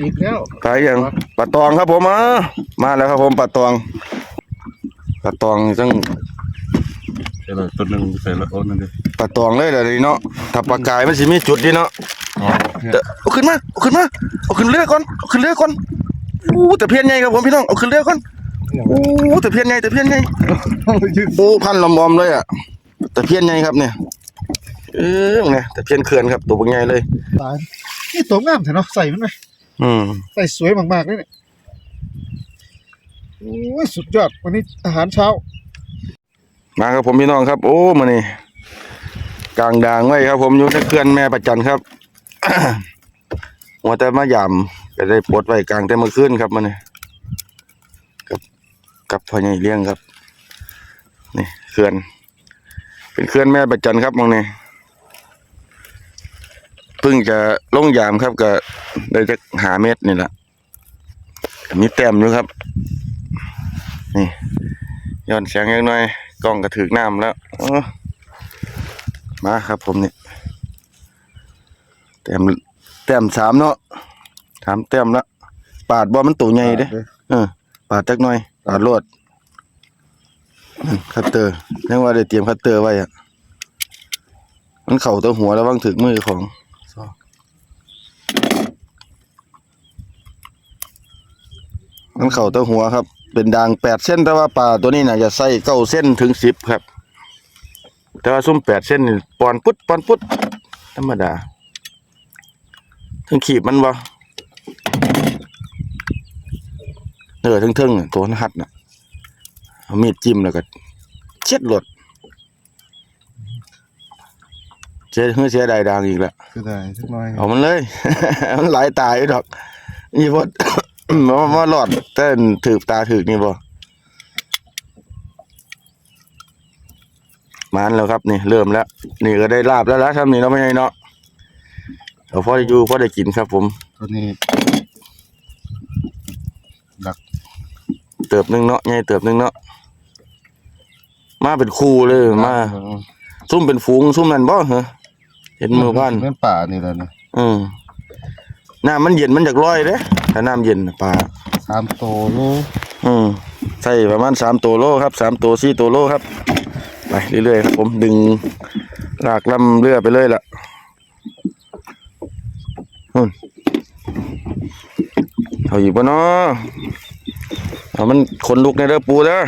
อีกแล้วขายอย่างปลาตองครับผมอะมาแล้วครับผมปลาตองปลาตองจังใส่ละตัวหนึงใส่ละโอ้นั่นดิปลาตองเลยเดี๋ยวนี้เนาะถ้าปลากายมันสิมีจุดดีเนาะอ๋อเนี่ยเดี๋ยวเอาขึ้นมาเอาขึ้นมาเอาขึ้นเรือก่อนเอาขึ้นเรือก่อนอู้แต่เพี้ยนใหญ่ครับผมพี่น้องเอาขึ้นเรือก่อนอู้แต่เพี้ยนใหญ่แต่เพี้ยนใหญ่โอ้พันลำบอมเลยอะแต่เพี้ยนใหญ่ครับเนี่ยเออเนี่ยแต่เพี้ยนเขื่อนครับตัวบางใหญ่เลยตายนี่ตัวงามแท้เนาะใส่มันไหม อืมใส่สวยมากๆเลยเนี่ยโอ้ยสุดยอดวันนี้อาหารเช้า มาครับผมพี่น้องครับ โอ้มานี่กลางด่างไว้ครับ ผมอยู่ในเขื่อนแม่ประจันครับ หัวแต่มายามก็ได้ปลดไว้กลางแต่เมื่อคืนครับมานี่กับกับพ่อใหญ่เลี้ยงครับ นี่เขื่อน เป็นเขื่อนแม่ประจันครับมองนี่ เพิ่งจะลงยามครับก็ได้จะหาเม็ดนี่แหละมีแต้มอยู่ครับ นี่ย้อนเสียงยังหน่อยกล้องกระถึกน้ำแล้วเออมาครับผมนี่แต้มแต้มสามเนาะสามแต้มละปาดบ่มันตัวใหญ่เด้เออปาดจักหน่อยปาดรวดอืมคัตเตอร์นึกว่าได้เตรียมคัตเตอร์ไว้อะมันเข่าตัวหัวแล้ววางถึกมือของ มันเข่าตัวหัวครับ เป็นด่างแปดเส้นแต่ว่าปลาตัวนี้น่ะจะใส่เก้าเส้นถึงสิบครับ แต่ว่าซุ้มแปดเส้นนี่ปอนปุ๊ดปอนปุ๊ดธรรมดาถึงขีบมันบ่เออทึ่งๆน่ะตัวนัดน่ะเอามีดจิ้มแล้วก็เช็ดหลดเช็ดเฮือเสียดายดังอีกแล้วคือได้สักหน่อยเอามันเลย มันหลายตายอยู่ดอกนี่พอ มามาหลอดแต่ถือตาถือนี่บ่มันแล้วครับนี่เริ่มแล้ว นี่ก็ได้ลาบแล้วละทำนี่เนาะไม่ใช่เนาะเดี๋ยวพอได้อยู่พอได้กินครับ ผมตัวนี้เติบหนึงเนาะใหญ่เติบหนึงเนาะมาเป็นคู่เลยมาซุ่มเป็นฝูงซุ่มนั่นบ่เหรอเห็นมือบ้านเล่นป่านี่แหละนะอืมน้ำมันเย็นมันจากร้อยเด้ ถ้าน้ำเย็นน่ะปลาสามโตโลอืมใส่ประมาณสามตัวโลครับสามตัวสี่ตัวโลครับไปเรื่อยๆครับผมดึงลากลำเรือไปเลยล่ะนู่นเอาอยู่ปะเนาะเอามันขนลุกในเด้อปูเด้อ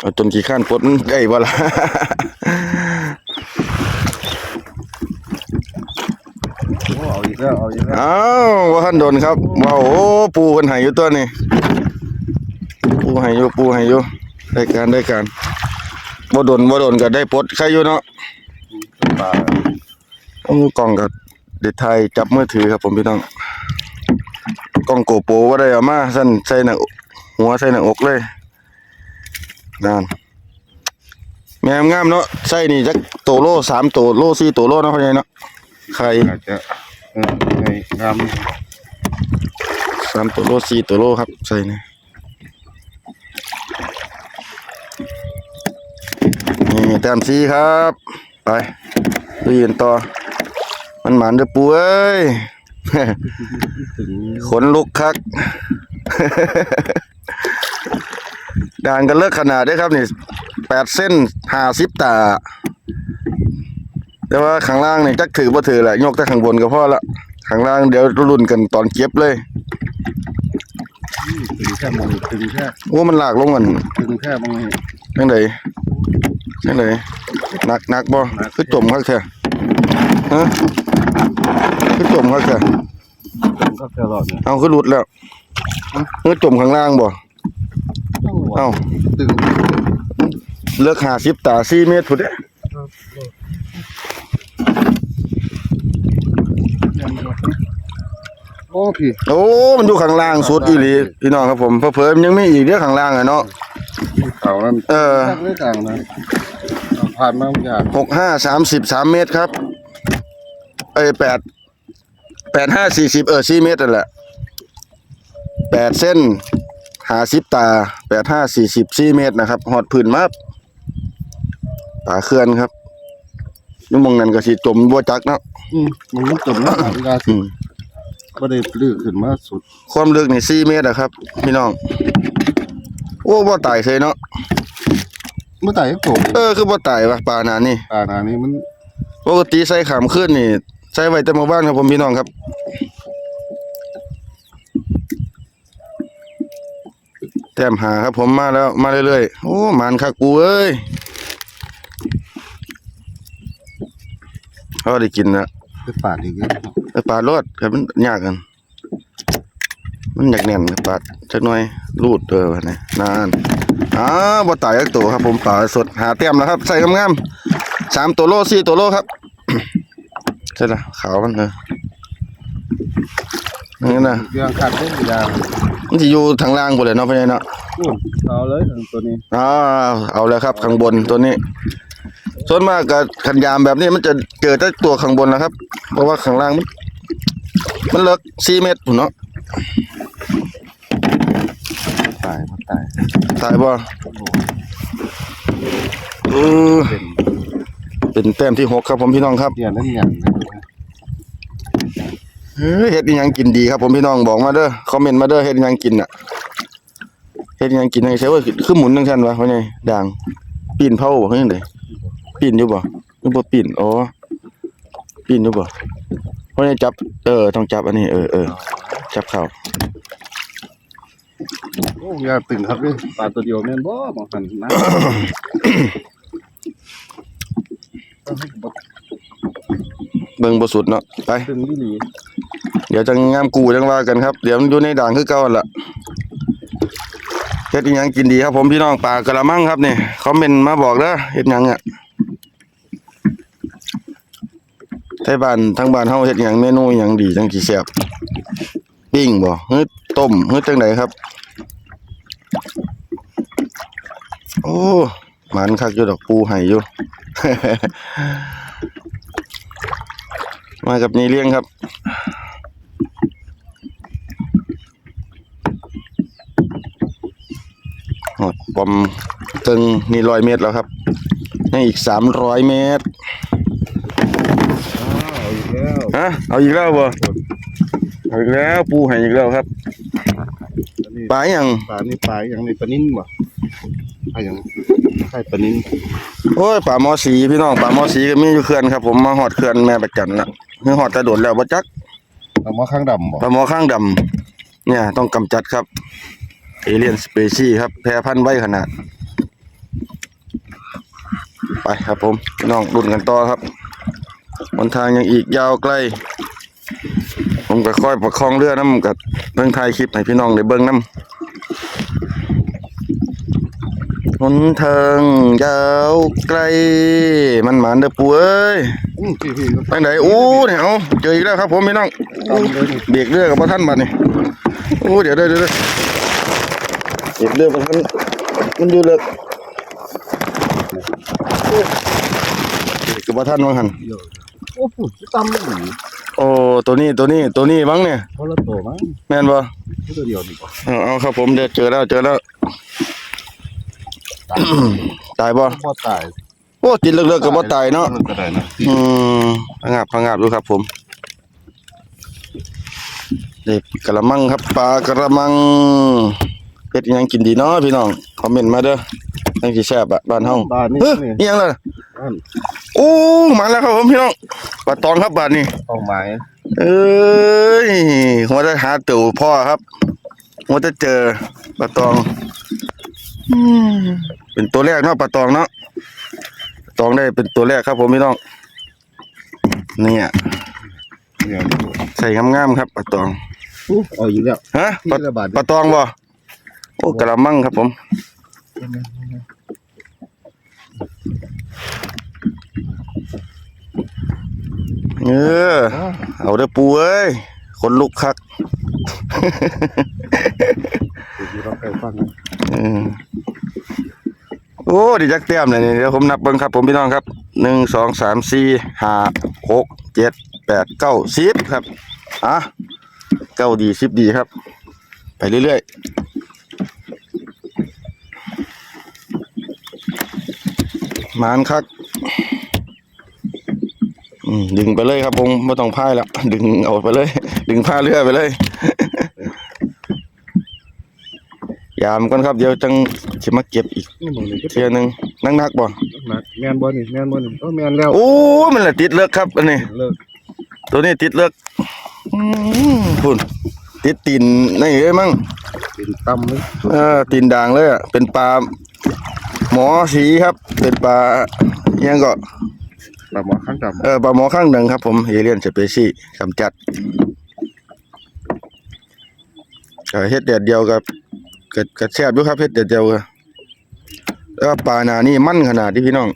เอาจนกี่ขั้านปลดมันได้บ่ล่ะ โอ้เอาอีกแล้วเอาอีกแล้วอ้าวว่าท่านโดนครับว้าวโอ้ปูกันใหายอยู่ตัวนี้ปูใหายอยู่ปูใหายอยู่ได้การได้การบ่โดนบ่โดนก็ได้ปลดใครอยู่เนาะป่าโอ้กล้องกับเด็ดไทยจับมือถือครับผมพี่น้องกล้องโกโปรว่าได้เอามาสั้นใส่หน้าอกหัวใส่หน้าอกเลยนั่นแม่งามเนาะใส่นี่จักโตโลสามโตโลสี่โตโลเนาะพ่อใหญ่เนาะไข่อาจจะเออ ไงงามสามตัวโลสี่ตัวโลครับ ใส่นี่นี่แต้มสีครับ ไปไปยืนต่อ มันหมานเด้อปูเอ้ยขนลุกคักด่างกันเลิกขนาดได้ครับนี่แปดเส้นห้าสิบตา แต่ว่าข้างล่างนี่จักถือบ่ถือแหละยกแต่ข้างบนก็พอละข้างล่างเดี๋ยวรุ่นกันตอนเก็บเลยถึงแค่มองถึงแค่โอ้มันหลากลงกันถึงแค่มองจังไดจังไดหนักหนักบ่คือจมคักแท้ฮะคือจมคักแท้ก็แค่รอดเนี่ยเอาคือหลุดแล้วคือจมข้างล่างบ่เอ้าตึงเลือก50ตา4เมตรพุ่นเด้ โอ้พี่โอ้มันอยู่ข้างล่างสุดอีหลีพี่น้องครับผมเผลอๆมันยังมีอีกเด้อข้างล่างอะเนาะ เขานั่นเออเรื่องต่างนะผ่านมาบางอย่างหกห้าสามสิบสามเมตรครับ เอ้ยแปดแปดห้าสี่สิบเออสี่เมตรนั่นแหละแปดเส้นหาสิบตาแปดห้าสี่สิบสี่เมตรนะครับหอดพื้นมาป่าเขื่อนครับนี่มองนั่นก็สิจมบ่จักเนาะอืมมันมันจมน้ำเวลาอืม บ่ได้ลื้อขึ้นมาสุด ความลึกนี่4เมตรอะครับ พี่น้อง โอ้บ่ตายเลยเนาะเมื่อตายก็โผล่เออคือบ่ตายวะปลาหนานี่ปลาหนานี้มันปกติใส่ขามขึ้นนี่ใส่ไว้แต่หมู่บ้านครับผมพี่น้องครับ แต้มหาครับผมมาแล้วมาเรื่อยๆโอ้หมันคักกูเอ้ยเขาได้กินนะ คือปลาอีกแล้วไปปลาโลดครับมันยากกัน มันอยากแน่นปลาจักหน่อยรูดเออวะนี่นานอ้าวบ่ตายจักตัวครับผมปลาสดหาเต็มแล้วครับ ใส่งามๆสามตัวโลสี่ตัวโลครับใช่ละขาวมันเออนี่นะเรื่องขาดเรื่องยางมันจะอยู่ทางล่างบ่เลยเนาะพี่เนาะนู่นเอาเลยถึงตัวนี้อ้าวเอาแล้วครับข้างบนตัวนี้ ส่วนมากกับขันยามแบบนี้มันจะเจอแต่ตัวข้างบนนะครับ เพราะว่าข้างล่างมันมันเลิกสี่เมตรพุ่นเนาะตายมันตายตายบ่เออเป็นเป็นแต้มที่หกครับผมพี่น้องครับเดียวนั่นอย่างนะเฮ้ยเฮ็ดอิหยังกินดีครับผมพี่น้องบอกมาเด้อคอมเมนต์มาเด้อเฮ็ดอิหยังกินน่ะเฮ็ดอิหยังกินให้ใช่ว่าคือหมุนจังซั่นวะว่าไงด่างปีนเผาบ่คือจังได ปีนอยู่บ่หรือบ่ปีนอ๋อปีนอยู่บ่ว่าไงจับ เออ ต้องจับอันนี้ เออเออจับเข้าโอ้ยาตึงครับพี่ปลาตัวเดียวแม่นบ่บางหันนะเบิ่งบ่สุดเนาะไปตึงที่หลีเดี๋ยวจังงามกูจังว่ากันครับ เดี๋ยวมันอยู่ในด่างคือเก่าหั่นล่ะเฮ็ดอิหยังกินดีครับผมพี่น้องปลากระมังครับนี่คอมเมนต์มาบอกเด้อเฮ็ดหยังอะ ไทบ้านทางบ้านเฮาเฮ็ดหยังเมนูหยังดีจังสิแซ่บปิ้งบ่หรือต้มหรือจังไดครับ โอ้หมันคักอยู่ดอกปูให้อยู่ มากับนี่เลี้ยงครับหอดปอมตึงนี่ร้อยเมตรแล้วครับนี่อีกสามร้อยเมตร แล้วฮะเอาอีกแล้วบ่เอาอีกแล้วปูให้อีกแล้วครับอันนี้ปลาหยังปลานี่ปลาอย่างนี้ปลานิ่นบ่ปลาอย่างใช่ปลานิ่นโอ้ยปลาหมอสีพี่น้องปลาหมอสีก็มีอยู่เขื่อนครับผมมาหอดเขื่อนแม่ประจันน่ะคือหอดแตะโดดแล้วบ่จักเอามาข้างดำบ่ปลาหมอข้างดำเนี่ยต้องกำจัดครับเอเลียนสเปชีครับแพร่พันธุ์ไว้ขนาด ไปครับผมพี่น้องดุนกันต่อครับ หนทางยังอีกยาวไกล ผมก็ค่อยประคองเรือน้ำกับเบิ่งถ่ายคลิปให้พี่น้องได้เบิ่งน้ำหนทางยาวไกล มันหมานเด้อปูเอ้ยอือพี่พี่ไปไหนโอ้เนี่ยเอาเจออีกแล้วครับผมพี่น้องเบรกเรือกับพ่ท่านบัดนี่โอ้เดี๋ยวเดี๋ยวเดี๋ยวเบรกเรือกับท่านมันอยู่เลยเบรกกับพ่ท่านว่าหัน อ้ปุ๊ตามเลยโอ้ตัวนี้ตัวนี้ตัวนี้บ้างเนี่ยเพราะละโตมั้งแม่นบ่ตัวเดียวนี่บ่เอาเอาครับผมเดี๋ยวเจอแล้วเจอแล้วตายบ่บ่ตายโอ้ติดเลิกๆกับบ่ตายเนาะก็ได้นะอืมพังาบพังาบดูครับผมเด็กกระมังครับปลากระมังเป็ดอิหยังกินดีเนาะพี่น้องคอมเมนต์มาเด้อ จังสิแซ่บอะบ้านเฮาบาทนี่เฮ้ยนี่ อิหยังล่ะอันโอ้มาแล้วครับผมพี่น้องปลาตองครับบาดนี้ต้องหมายเอ้ยหัวจะหาตู่พ่อครับหัวจะเจอปลาตองอืมเป็นตัวแรกเนาะปลาตองเนาะปลาตองได้เป็นตัวแรกครับผมพี่น้องเนี่ยเดี๋ยวใส่งามๆครับปลาตองอู้เอาอยู่แล้ว ฮะปลาที่ละบาทปลาตองบ่โอ้กระมังครับผม เออเอาเด้อปูเอ้ยคนลุกคักอยู่เราไปฟังเออโอ้ดีจักเต็มเลยนี่เดี๋ยวผมนับเบิ่งครับผมพี่น้องครับหนึ่งสองสามสี่ห้าหกเจ็ดแปดเก้าสิบครับอะเก้าดีสิบดีครับ ไปเรื่อยๆ มานคักอืมดึงไปเลยครับผมไม่ต้องพายแล้วดึงเอาไปเลย ดึงผ้าเรือไปเลย ยามก่อนครับเดี๋ยวจังสิมาเก็บอีกนี่มองนี่ก็เทียหนึงนักๆบ่หนักแมนบอลนี่แมนบอลนี่โอ้แมนแล้วโอ้มันละติดเลิกครับอันนี้เลิกตัวนี้ติดเลิกอืมพุ่นติดตีนนี่เอ้ยมั้งเป็นต่ำเลยเออตีนด่างเลยอะเป็นปลา หมอสีครับ เป็นปลาอิหยังก็ปลาหมอข้างดำเออปลาหมอข้างหนึ่งครับผมเอเลียนสเปซี่กำจัดเออเฮ็ดแดดเดียวกับกับกับแซ่บอยู่ครับเฮ็ดแดดเดียวก็แล้วก็ปลาหนานี่มันขนาดที่พี่น้อง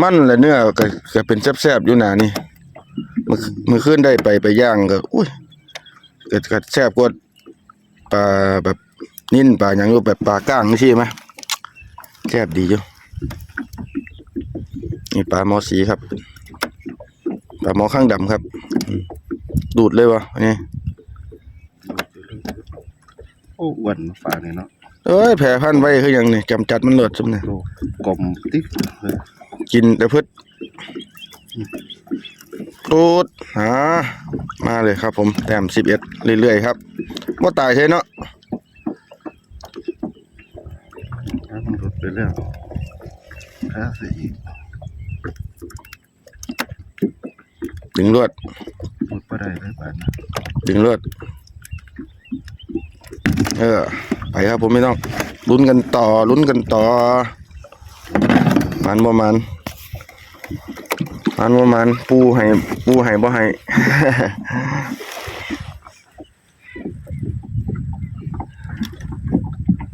มันและเนื้อก็ก็เป็นแซ่บๆอยู่หนานี่มือมือขึ้นได้ไปไปย่างก็อุ้ยก็ก็แซ่บกว่าปลาแบบนิ่นปลาหยังอยู่แบบปลาก้างนี่ใช่ไหม แซ่บดีอยู่นี่ปลาหมอสีครับปลาหมอข้างดำครับอืมดูดเลยวะอันนี่โอ้อ้วนฝาเนี่ยเนาะเอ้ยแผลพันไว้คือหยังนี่กำจัดมันหลดซุมเนี่ยโลกลมติ๊กเลยกินแต่พืชพูดหามาเลยครับผมแต้มสิบเอ็ดเรื่อยๆครับว่าตายใช่เนาะ ถ้า มันหลุดไปแล้วถ้าสิดึงลวดหลุดไปได้เลยบาดนะดึงลวดเออไปครับผมไม่ต้องลุ้นกันต่อลุ้นกันต่อ มันบ่มันมันบ่มันปูให้ปูให้บ่ให้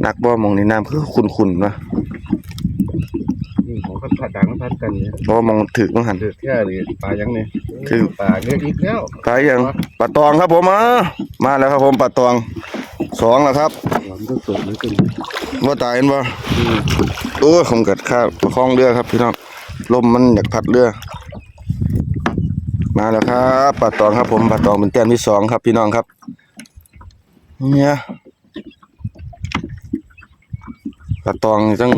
นักบ่มองในน้ำคือขุ่นๆวะนี่ของกัน ผัดดังพัดกันเนี่ยบ่มองถึกมั้งหันเดือดแค่เลยปลายังเนี่ยคือปลาเนี่ยอีกแล้วไปยังปลาตองครับผมอะมาแล้วครับผมปลาตองสองแล้วครับหอมก็สดเลยกันว่าตายเห็นบ่โอ้ยผมเกิดข้าประคองเรือครับพี่น้องลมมันอยากพัดเรือ มาแล้วครับปลาตองครับผมปลาตองเป็นแต้มที่สองครับ พี่น้องครับ เนี่ยปลาตองนี่ต้อง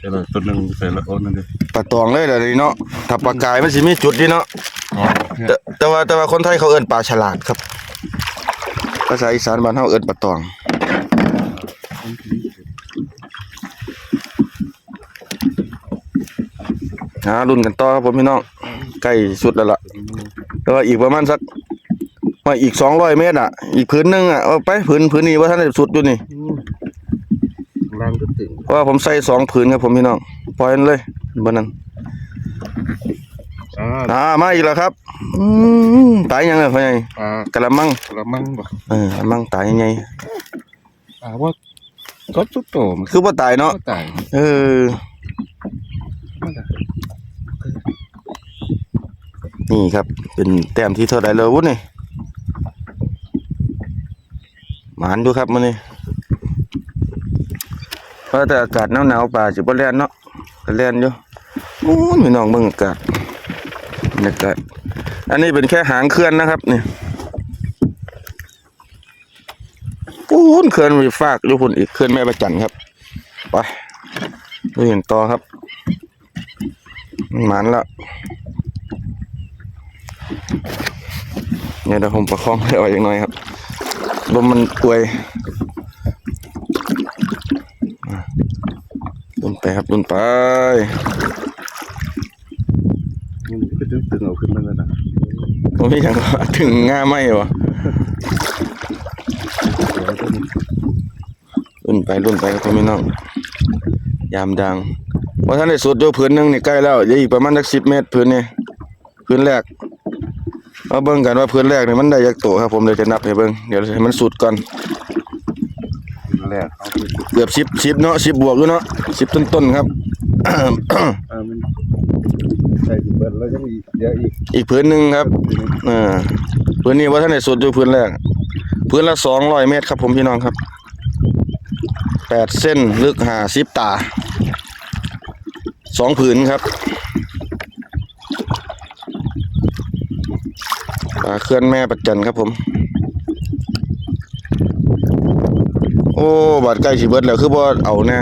เดี๋ยวเราตัวหนึงใส่ละโอ้นั่นดิปลาตองเลยเดี๋ยวนี้เนาะถ้าปลากายมันสิมีจุดนี่เนาะอ๋อแต่แต่ว่าแต่ว่าคนไทยเขาเอิ้นปลาฉลาดครับ ภาษาอีสานบ้านเฮาเอิ้นปลาตองหารุ่นกันต่อครับผมพี่น้องใกล้สุดแล้วล่ะแต่ว่าอีกประมาณสักว่าอีกสองร้อยเมตรอะ อีกผืนหนึงอะเอาไปผืนผืนนี้ว่าท่านได้สุดอยู่นี่ รังก็ตึงเพราะว่าผมใส่สองผืนครับผมพี่น้องปล่อยมันเลยบนนั้นอ่าอ่ามาอีกแล้วครับอืมตายยังไงพ่อใหญ่ปลากระมังกระมังบ่เออกระมังตายยังไงปลาว่าก็ทุกโตมันคือว่าตายเนาะก็ตายเออมันก็นี่ครับ เป็นแต้มที่เท่าไหร่เลยวุ้นนี่หมานดูครับมันนี่ เพราะแต่อากาศหนาวๆป่าสิบ่แล่นเนาะก็แล่นอยู่โอ้ยพี่น้องเบิ่งอากาศบรรยากาศอันนี้เป็นแค่หางเคลื่อนนะครับนี่ปูนเคลื่อนมีฟากอยู่พุ่นอีกเคลื่อนแม่ประจันครับไปดูเห็นต่อครับหมานล้วเนี่ยเดี๋ยวผมประคองให้ไว้อีกหน่อยครับลมมันอวยอะ ลุ่นไปครับลุ่นไปมันก็ตึงตึงเอาขึ้นมาแล้วนะผมไม่อยากว่าถึงง่าไหมวะเดี๋ยวก็มีลุ่นไปลุ่นไปครับพี่น้องยามดังว่าท่านได้สุดโยพื้นหนึงนี่ใกล้แล้วเดี๋ยวอีกประมาณสักสิบเมตรพื้นนี่พื้นแรกมาเบิ่งกันว่าพื้นแรกนี่มันได้ยักโตครับผมเดี๋ยวจะนับให้เบิ่งเดี๋ยวให้มันสุดก่อน แรกเอาขึ้นเกือบสิบสิบเนาะสิบบวกอยู่เนาะสิบต้นๆครับ อ่ามันใส่ถุงเบิดแล้วยังมีเดี๋ยวอีกอีกพื้นหนึ่งครับเออพื้นนี้ว่าท่านในสุดอยู่พื้นแรกพื้นละสองร้อยเมตรครับผมพี่น้องครับแปดเส้นลึกหาสิบตาสองผืนครับปลาเคลื่อนแม่ปัจจันครับผม โอ้บาดใกล้สิเบิดแล้วคือบ่เอาแน่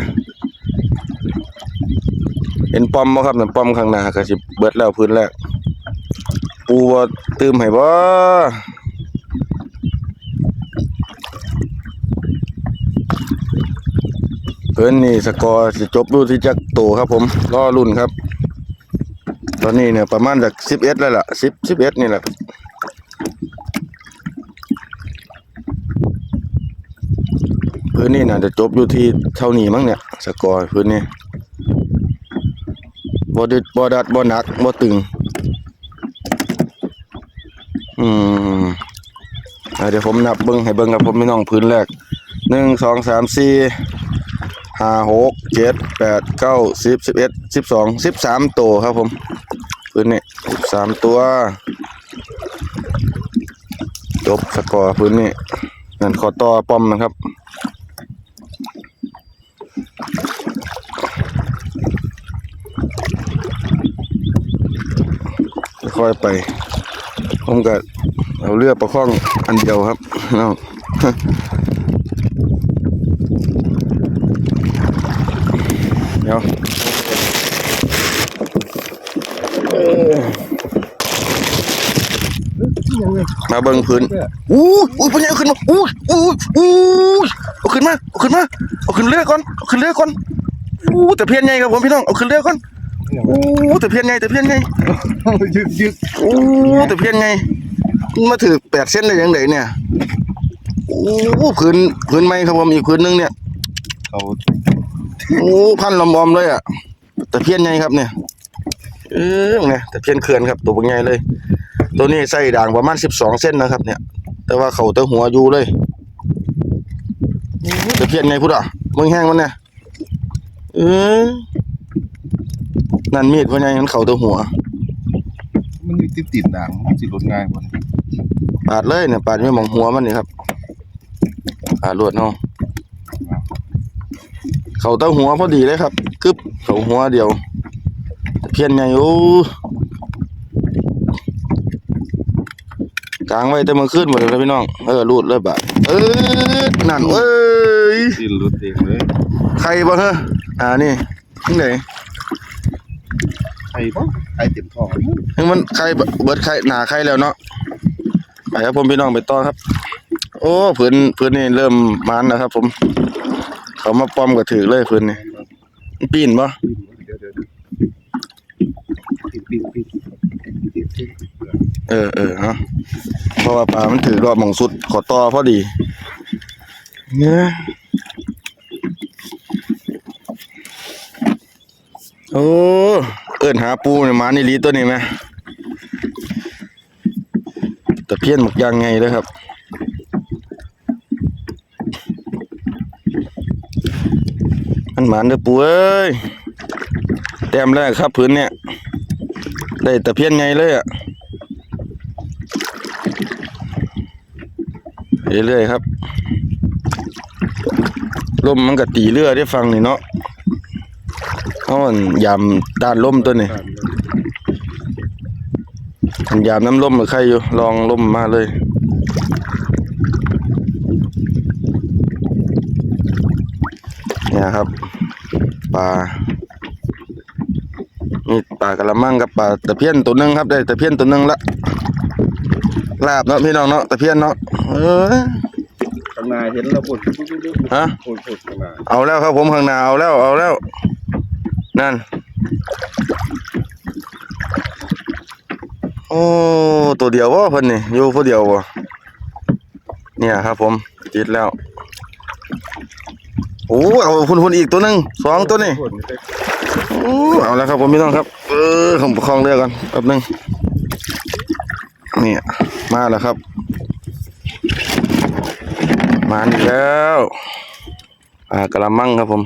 เห็นป้อมบ่ครับนั่นป้อมข้างหน้าก็สิเบิดแล้วพื้นแรกปูบ่ตื่มให้บ่เพิ่นนี่สกอร์สิจบดูที่จักโตครับผมรอรุ่นครับ ตอนนี้เนี่ยประมาณจาก11แล้วล่ะ10 11นี่แหละ พื้นนี่น่าจะจบอยู่ที่เท่านี้มั้งเนี่ย สกอร์พื้นนี่บ่ดึดบ่ดัดบ่หนักบ่ตึง อืมอ่าเดี๋ยวผมนับเบิ้งให้เบิ้งกับผมพี่น้องพื้นแรกหนึ่งสองสามสี่ห้าหกเจ็ดแปดเก้าสิบสิบเอ็ดสิบสองสิบสามตัวครับผมพื้นนี่สิบสามตัวจบสกอร์พื้นนี่นั่นขอต่อป้อมนะครับ ค่อยไป ผมก็เอาเรือประคองอันเดียวครับน้องเดี๋ยวมาเบิ่งพื้นอู้อู้เป็นไงเอาขึ้นมาอู้อู้อู้เอาขึ้นมา เอาขึ้นมา เอาขึ้นเรือก่อน เอาขึ้นเรือก่อนอู้แต่เพี้ยนไงครับผมพี่น้อง เอาขึ้นเรือก่อน อู้แต่เพี้ยนไงแต่เพี้ยนไงยึกยึกโอ้แต่เพี้ยนไงมันมาถือแปดเส้นได้ยังไงเนี่ยโอ้พื้นพื้นไม้ครับผมอีกพื้นหนึงเนี่ยเขาโอ้พันลำอมเลยอะแต่เพี้ยนไงครับเนี่ยเออเนี่ยแต่เพี้ยนเขื่อนครับ ตัวเป็นไงเลย ตัวนี้ใส่ด่างประมาณสิบสองเส้นนะครับ เนี่ย แต่ว่าเขาแต่หัวอยู่เลยโอ้แต่เพี้ยนไงพุทธอะมึงแห้งมันเนี่ยเออ นั่นมีดพ่อไงมันเขาแต่หัว มันมีติดติดด่างมันสิลดง่ายกว่าปาดเลยเนี่ยปาดไม่มองหัวมันนี่ครับปาดลวดเนาะเขาเต้าหัวพอดีเลยครับกึบเขาหัวเดียวแต่เพี้ยนไงโอ้กลางไว้แต่เมื่อคืนหมดเลยนะพี่น้อง เออรูดเลยบาดเออนั่นเอ้ยสิ้นลดเองเลยใครบ่ฮะอ่านี่ที่ไหนไข่ปะไข่เต็มท้องเลยถึงมันใครเบิดใครหนาใครแล้วเนาะไปครับผมพี่น้องไปต่อครับ โอ้พื้นพื้นนี่เริ่มมันนะครับ ผม เขามาป้อมก็ถือเลยพื้นนี่มันปีนบ่เดี๋ยวเดี๋ยวปิ้งปิ้งปิ้งปิ้งปิ้งเออเออฮะเพราะว่าปลามันถือรอบหมองสุดขอต่อพอดี เนี่ยโอ้ เอิ้นหาปูเนี่ยหมานี่ลีตัวนี้ไหมแต่เพี้ยนหมกยางไงเลยครับมันหมานเด้อปูเอ้ยแต้มแรกครับพื้นเนี่ย ได้แต่เพี้ยนไงเลยอะเรื่อยๆครับลมมันก็ตีเรือได้ฟังนี่เนาะ เพราะมันยามด้านลมตัวนี้มันยามน้ำลมกับใครอยู่ลองลมมาเลยเนี่ยครับปลานี่ปลากระมังกับปลาตะเพียนตัวหนึงครับได้ตะเพียนตัวหนึงละลาบเนาะพี่น้องเนาะตะเพียนเนาะเออข้างหน้าเห็นแล้วปวดปุ๊บปุ๊บปุ๊บฮะปวดปวดข้างหน้าเอาแล้วครับผมข้างหน้าเอาแล้วเอาแล้ว นั่น โอ้ ตัวเดียววะเพิ่นนี่ อยู่ผู้เดียววะเนี่ยครับผม ติดแล้ว โอ้ เอาพุ่นพุ่นอีกตัวหนึ่งสองตัวนี่โอ้เอาแล้วครับผมพี่น้องครับ เออผมประคองเรือก่อนแป๊บหนึงเนี่ยมาแล้วครับ มาแล้วปลากระมังครับผม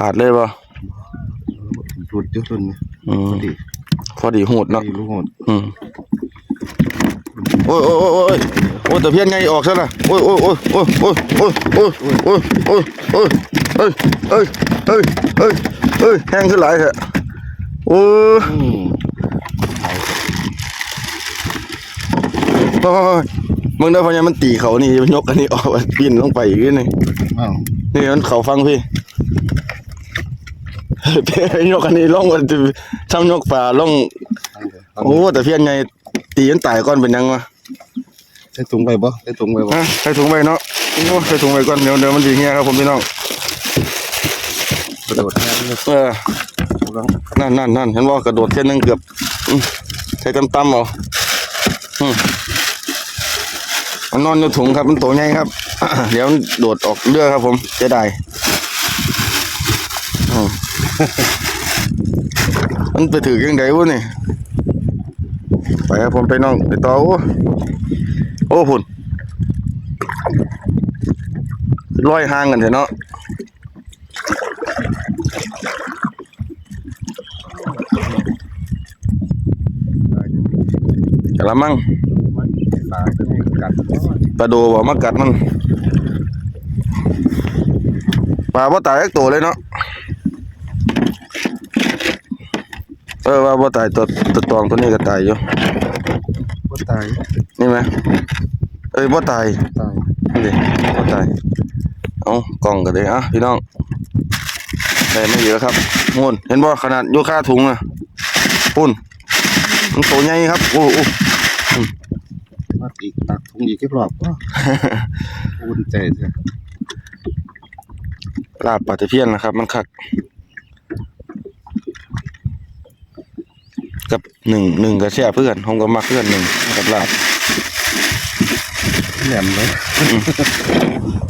ปาดเลยป่ะปวดเยอะจนอืมดีพอดีหดเนาะดีลูกหดอืมโอ้ยโอ้ยโอ้ยโอ้ยแต่เพี้ยนไงออกซะละโอ้ยโอ้ยโอ้ยโอ้ยโอ้ยโอ้ยโอ้ยโอ้ยโอ้ยโอ้ยเอ้ยเอ้ยเอ้ยเอ้ยเอ้ยแห้งขึ้นหลายแท้โอ้ยมโอ้ยมึงได้พอยังมันตีเขานี่ยกอันนี้ออกปีนลงไปอีกนิดนึงนี่มันเขาฟังพี่ ยกอันนี้ลงมันจะทำยกฝาลงโอ้แต่เพี้ยนไงตีมันตายก่อนเป็นยังวะใช้ถุงไปบ่ใช้ถุงไปบ่ฮะใส่ถุงไปเนาะโอ้ใส่ถุงไปก่อนเดี๋ยวเดี๋ยวมันดีเงี้ยครับผมพี่น้องกระโดดแค่นี้เออนั่นนั่นนั่นเห็นว่ากระโดดเส้นหนึงเกือบอืมใช้กำตั้มเอาอืมมันนอนอยู่ถุงครับมันโตใหญ่ครับ เดี๋ยวมันโดดออกเรือครับผมจะได้อืม มันไปถือยังไงวะนี่ไปครับผมไปน้องไปต่อโอ้โอ้พุ่นร้อยห่างกันเถอะเนาะกะละมังมันตายก็ให้กัดปลาโดบ่มากัดมันปลาบ่ตายตัวเลยเนาะ เออว่าบ่ตายตัวตัวตองตัวนี้ก็ตายอยู่ก็ตายนี่ไหมเอ้ยบ่ตายตายนี่ดิบ่ตายเอากล่องก็ได้อะพี่น้องได้ไม่เยอะครับมูนเห็นบ่ขนาดอยู่ค่าถุงอะปุ่นมันโตใหญ่ครับโอ้โอ้มาอีกตักถุงอีกแค่รอบก็อุ่นใจเถอะลาบปลาตะเพียนนะครับ มันคัก กับหนึ่งหนึ่งกระแช่เพื่อนผมก็มักเพื่อนหนึ่งกับลาบแหลมเลย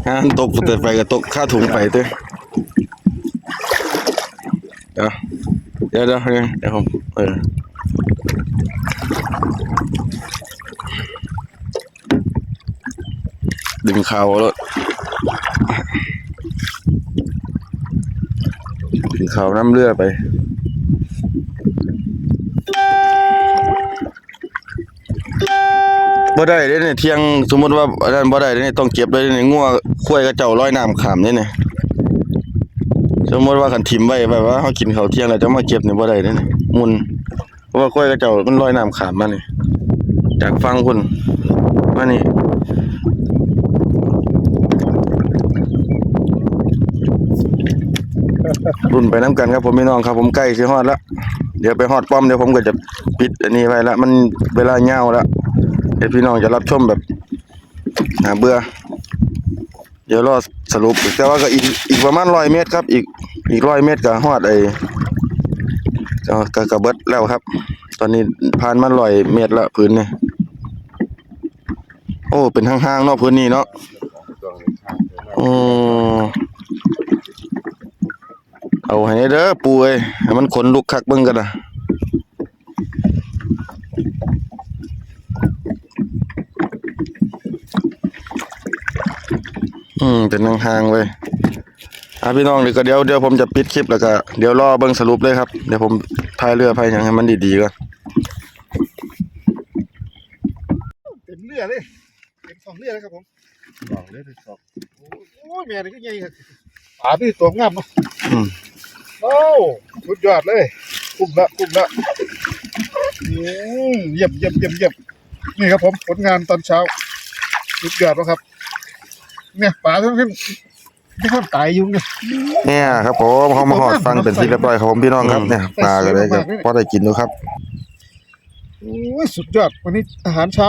ฮะตกเติดไปก็ตกค่าถุงไปเต้ยเดี๋ยวเดี๋ยวเดี๋ยวเดี๋ยวเดี๋ยวผมเออดึงข่าวแล้วดึงข่าวน้ำเลือไป บ่ได้เด้เนี่ยเที่ยงสมมติว่าอันนั้นบ่ได้เด้เนี่ยต้องเก็บเลยเนี่ยงัวควายกับเจ้าร้อยน้ำขามเนี่ยเนี่ยสมมติว่าคันถิ่มไว้แบบว่าเฮากินเขาเที่ยงแล้วจะมาเก็บเนี่ยบ่ได้เด้เนี่ยมุนเพราะว่าควายกับเจ้ามันร้อยน้ำขามมาเนี่ยจากฟังพุ่นมานี่รุ่นไปน้ำกันครับผมพี่น้องครับผมใกล้สิฮอดแล้วเดี๋ยวไปฮอดป้อมเดี๋ยวผมก็จะปิดอันนี้ไว้แล้วมันเวลาเหย้าแล้ว เดี๋ยวพี่น้องจะรับชมแบบหาเบื่อ เดี๋ยวรอสรุปแต่ว่าก็อีกอีกประมาณร้อยเมตรครับ อีกอีกร้อยเมตรก็ฮอดไอ้ก็กระเบิดแล้วครับ ตอนนี้ผ่านมาร้อยเมตรละพื้นนี่โอ้เป็นห้างๆเนาะพื้นนี้เนาะโอ้เอาให้เด้อปูเอ้ยให้มันขนลุกคักเบิ่งกันนะ อืมเป็นห่างๆเว้ยอะพี่น้องเดี๋ยวก็เดี๋ยวเดี๋ยวผมจะปิดคลิปแล้วก็เดี๋ยวรอเบิ่งสรุปเลยครับ เดี๋ยวผมพายเรือพายหยังให้มันดีๆก่อนเต็มเรือเลยเต็มสองเรือเลยครับผมสองเรือเลยสองโอ้ยแม่นี่ก็ใหญ่ครับปลาพี่ตัวงามเนาะอืมโอ้สุดยอดเลยคุ้มละคุ้มละอืมเยี่ยมเยี่ยมเยี่ยมเยี่ยมนี่ครับผมผลงานตอนเช้าสุดยอดแล้วครับ เนี่ยปลาทั้งทั้งที่ข้ามตายอยู่เนี่ย เนี่ยครับผมเขามาหอดฟังเป็นที่เรียบร้อยครับผมพี่น้องครับเนี่ยปลาก็ได้ก็พอได้กินดูครับ โอ้ยสุดยอดวันนี้อาหารเช้า